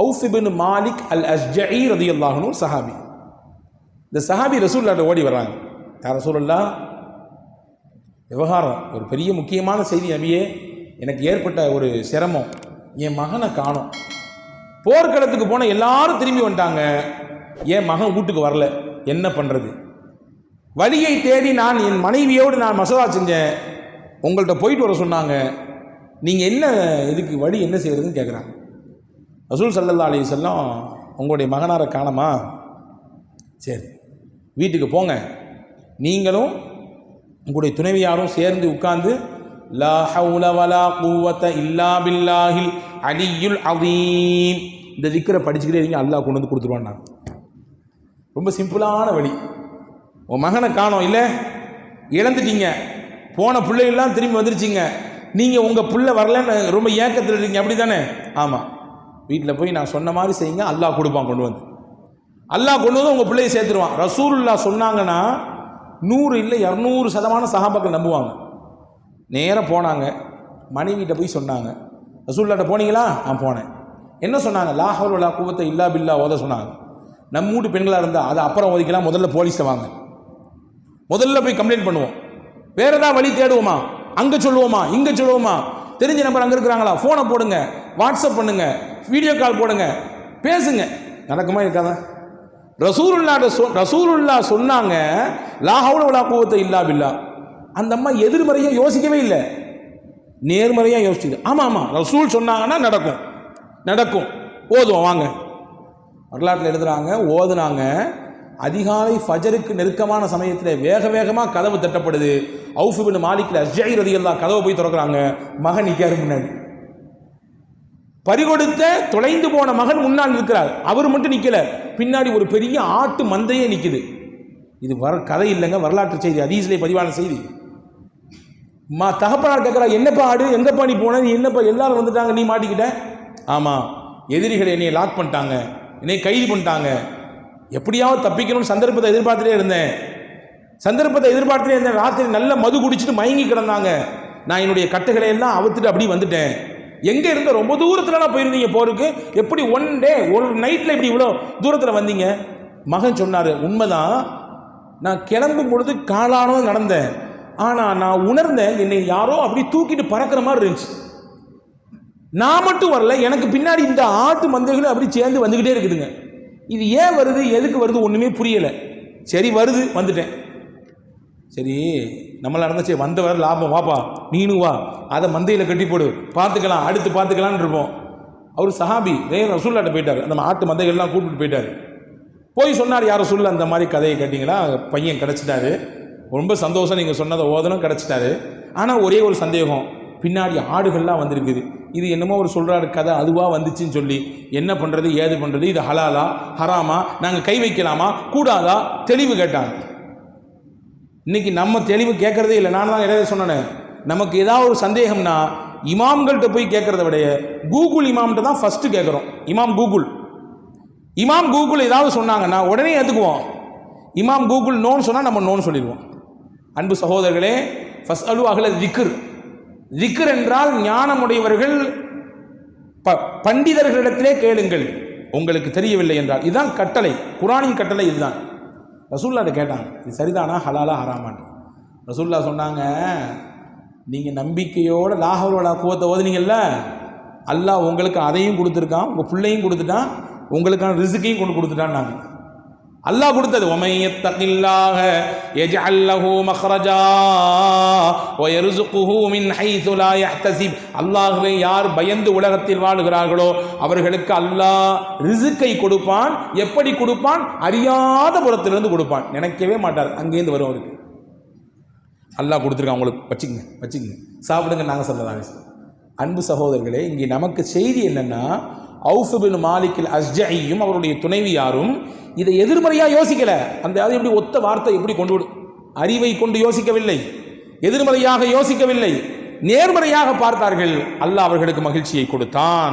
அவுஃபிபின் மாலிக் அல் அஸ்ஜி ரதி அல்லாஹனும் சஹாபி இந்த சஹாபி ரசூல்லாட்ட ஓடி வர்றாங்க. யார் ரசூல்லா விவகாரம். ஒரு பெரிய முக்கியமான செய்தி நபியே எனக்கு ஏற்பட்ட ஒரு சிரமம். என் மகனை காணோம். போர்க்களத்துக்கு போன எல்லாரும் திரும்பி வந்துட்டாங்க. என் மகன் வீட்டுக்கு வரல. என்ன பண்ணுறது வழியை தேடி நான் என் மனைவியோடு நான் மசோதா செஞ்சேன். உங்கள்கிட்ட போயிட்டு வர சொன்னாங்க. நீங்கள் என்ன இதுக்கு வழி என்ன செய்கிறதுன்னு கேட்குறாங்க ரசூல் சல்லல்லா அலி செல்லம் உங்களுடைய மகனாரை காணமா? சரி வீட்டுக்கு போங்க. நீங்களும் உங்களுடைய துணைவியாரும் சேர்ந்து உட்கார்ந்து லா ஹவுல வலா கூவத்த இல்லா பில்லாஹில் அலியுல் அதீம் இந்த திக்கரை படிச்சுக்கிட்டே இருங்க அல்லாஹ் கொண்டு வந்து கொடுத்துருவான் ரொம்ப சிம்பிளான வழி. உன் மகனை காணோம் இல்லை? இழந்துட்டீங்க. போன பிள்ளைகள்லாம் திரும்பி வந்துருச்சிங்க. நீங்கள் உங்கள் பிள்ளை வரலன்னு ரொம்ப ஏக்கத்தில் இருக்கீங்க அப்படி தானே ஆமாம் வீட்டில் போய் நான் சொன்ன மாதிரி செய்யுங்க அல்லாஹ் கொடுப்பான் கொண்டு வந்து. அல்லாஹ் கொண்டு வந்து உங்கள் பிள்ளையை சேர்த்துருவான். ரசூலுல்லா சொன்னாங்கன்னா நூறு இல்லை இரநூறு சதமான சகாபாக்கள் நம்புவாங்க. நேராக போனாங்க. மனைவிட்ட போய் சொன்னாங்க. ரசூல்லாட்ட போனீங்களா? நான் போனேன். என்ன சொன்னாங்க? லாஹவுல் லா குவத்தை இல்லா பில்லா ஓத சொன்னாங்க. நம்ம வீட்டு பெண்களாக இருந்தால் அதை அப்புறம் ஒதுக்கலாம் முதல்ல போலீஸை வாங்க. முதல்ல போய் கம்ப்ளைண்ட் பண்ணுவோம். வேறு ஏதாவது வழி தேடுவோமா? அங்கே சொல்லுவோமா? இங்கே சொல்லுவோமா? தெரிஞ்ச நம்பர் அங்கே இருக்கிறாங்களா? ஃபோனை போடுங்க. வாட்ஸ்அப் பண்ணுங்க. வீடியோ கால் போடுங்க. பேசுங்க. நடக்குமா இருக்காதா ரசூலுல்லாட்ட சொ ரசூலுல்லா சொன்னாங்க லாஹவுல உலா கூவத்தை இல்லா பில்லா. அந்த அம்மா எதிர்மறையாக யோசிக்கவே இல்லை. நேர்மறையாக யோசிச்சுது ஆமாம் ஆமாம் ரசூல் சொன்னாங்கன்னா நடக்கும். நடக்கும். ஓதுவோம் வாங்க. வரலாற்றில் எழுதுறாங்க ஓதுனாங்க. அதிகாலை ஃபஜருக்கு நெருக்கமான சமயத்தில் வேக வேகமாக கதவு தட்டப்படுது. அவுஃபிபின் மாலிக்கில் அஜய் ரதியல்லா கதவை போய் திறக்கிறாங்க. மகன் நிற்காரு முன்னாடி. பறிகொடுத்த தொலைந்து போன மகன் முன்னால் நிற்கிறார். அவர் மட்டும் நிற்கல பின்னாடி ஒரு பெரிய ஆட்டு மந்தையே நிற்குது இது வர கதை இல்லைங்க வரலாற்று செய்தி அதீசிலே பதிவான செய்தி. மா தகப்பனார் கேட்குறா என்னப்பா ஆடு? எங்கப்பா நீ போன? நீ என்னப்பா எல்லாரும் வந்துட்டாங்க நீ மாட்டிக்கிட்ட? ஆமாம் எதிரிகள் என்னை லாக் பண்ணிட்டாங்க. என்னை கைது பண்ணிட்டாங்க. எப்படியாவது தப்பிக்கணும்னு சந்தர்ப்பத்தை எதிர்பார்த்துட்டே இருந்தேன். சந்தர்ப்பத்தை எதிர்பார்த்துட்டே இருந்தேன். ராத்திரி நல்ல மது குடிச்சிட்டு மயங்கி கிடந்தாங்க. நான் என்னுடைய கட்டுகளை எல்லாம் அவுத்துட்டு அப்படி வந்துட்டேன். எங்கே இருந்த ரொம்ப தூரத்துலலாம் போயிருந்தீங்க போருக்கு. எப்படி ஒன் டே ஒரு நைட்டில் இப்படி இவ்வளோ தூரத்தில் வந்தீங்க? மகன் சொன்னார் உண்மைதான். நான் கிளம்பும் பொழுது காலானதும் நடந்தேன். ஆனால் நான் உணர்ந்தேன் என்னை யாரோ அப்படி தூக்கிட்டு பறக்கிற மாதிரி இருந்துச்சு. நான் மட்டும் வரல எனக்கு பின்னாடி இந்த ஆட்டு மந்தைகளும் அப்படி சேர்ந்து வந்துக்கிட்டே இருக்குதுங்க. இது ஏன் வருது எதுக்கு வருது ஒன்றுமே புரியலை. சரி வருது வந்துட்டேன். சரி நம்மளா இருந்தால் சரி வந்தவர் லாபம் வாப்பா நீனும் வா. அதை மந்தையில் கட்டி போடு. பார்த்துக்கலாம் அடுத்து பார்த்துக்கலான்னு இருப்போம். அவர் சஹாபி வேற ரசூல்லாட்ட போயிட்டார். அந்த ஆட்டு மந்தைகள்லாம் கூப்பிட்டு போயிட்டார். போய் சொன்னார் யாரும் சொல்ல அந்த மாதிரி கதையை கேட்டிங்களா? பையன் கிடச்சிட்டாரு. ரொம்ப சந்தோஷம் நீங்கள் சொன்னதை ஓதனும் கிடச்சிட்டாரு. ஆனால் ஒரே ஒரு சந்தேகம் பின்னாடி ஆடுகள்லாம் வந்திருக்குது. இது என்னமோ ஒரு சொல்கிறாரு கதை அதுவாக வந்துச்சுன்னு சொல்லி. என்ன பண்ணுறது ஏது பண்ணுறது இது ஹலாலா ஹராமா நாங்கள் கை வைக்கலாமா? கூடாதா? தெளிவு கேட்டாங்க. இன்னைக்கு நம்ம தெளிவு கேட்குறதே இல்லை. நான் தான் இடையே சொன்னேன். நமக்கு ஏதாவது ஒரு சந்தேகம்னா இமாம்கள்கிட்ட போய் கேட்குறத விட கூகுள் இமாம்கிட்ட தான் ஃபஸ்ட்டு கேட்குறோம். இமாம் கூகுள். இமாம் கூகுள் ஏதாவது சொன்னாங்கன்னா உடனே ஏற்றுக்குவோம் இமாம் கூகுள் நோன்னு சொன்னால் நம்ம நோன்னு சொல்லிடுவோம். அன்பு சகோதரர்களே ஃபஸ்ட் அலு அகல திக்ர். திக்ர் என்றால் ஞானமுடையவர்கள் ப பண்டிதர்களிடத்திலே கேளுங்கள். உங்களுக்கு தெரியவில்லை என்றால். இதுதான் கட்டளை. குரானின் கட்டளை இதுதான். ரசூல்லாட்ட கேட்டாங்க இது சரிதானா? ஹலாலா ஹராமான் ரசூல்லா சொன்னாங்க நீங்கள் நம்பிக்கையோட லாகவரோட கூவத்தை ஓதுனீங்கல்ல அல்லாஹ் உங்களுக்கு அதையும் கொடுத்துருக்கான் உங்கள் பிள்ளையும் கொடுத்துட்டான் உங்களுக்கான ரிசுக்கையும் கொண்டு கொடுத்துட்டான் நாங்கள் அல்லாஹ் கொடுத்தது ஒமையத்தகில்லாக யஜ்அல்லஹு எஜ வயர்சுகுஹு மின் அல்லாஹ்வை யார் பயந்து உலகத்தில் வாழுகிறார்களோ அவர்களுக்கு அல்லாஹ் ரிசுக்கை கொடுப்பான். எப்படி கொடுப்பான்? அறியாத புறத்திலிருந்து கொடுப்பான். நினைக்கவே மாட்டார். அங்கேருந்து வரும் அவருக்கு. அல்லாஹ் கொடுத்துருக்கான் உங்களுக்கு. வச்சுக்கங்க வச்சுக்கங்க. சாப்பிடுங்க நாங்கள் சொல்லலாம் அன்பு சகோதரர்களே இங்கே நமக்கு செய்தி என்னென்னா அவுசுபின் மாலிக்கில் அஸ்ஜையும் அவருடைய துணைவியாரும் இதை எதிர்மறையாக யோசிக்கலை. அந்த அது எப்படி ஒத்த வார்த்தை எப்படி கொண்டு விடும் அறிவை கொண்டு யோசிக்கவில்லை. எதிர்மறையாக யோசிக்கவில்லை. நேர்மறையாக பார்த்தார்கள். அல்லாஹ் அவர்களுக்கு மகிழ்ச்சியை கொடுத்தான்.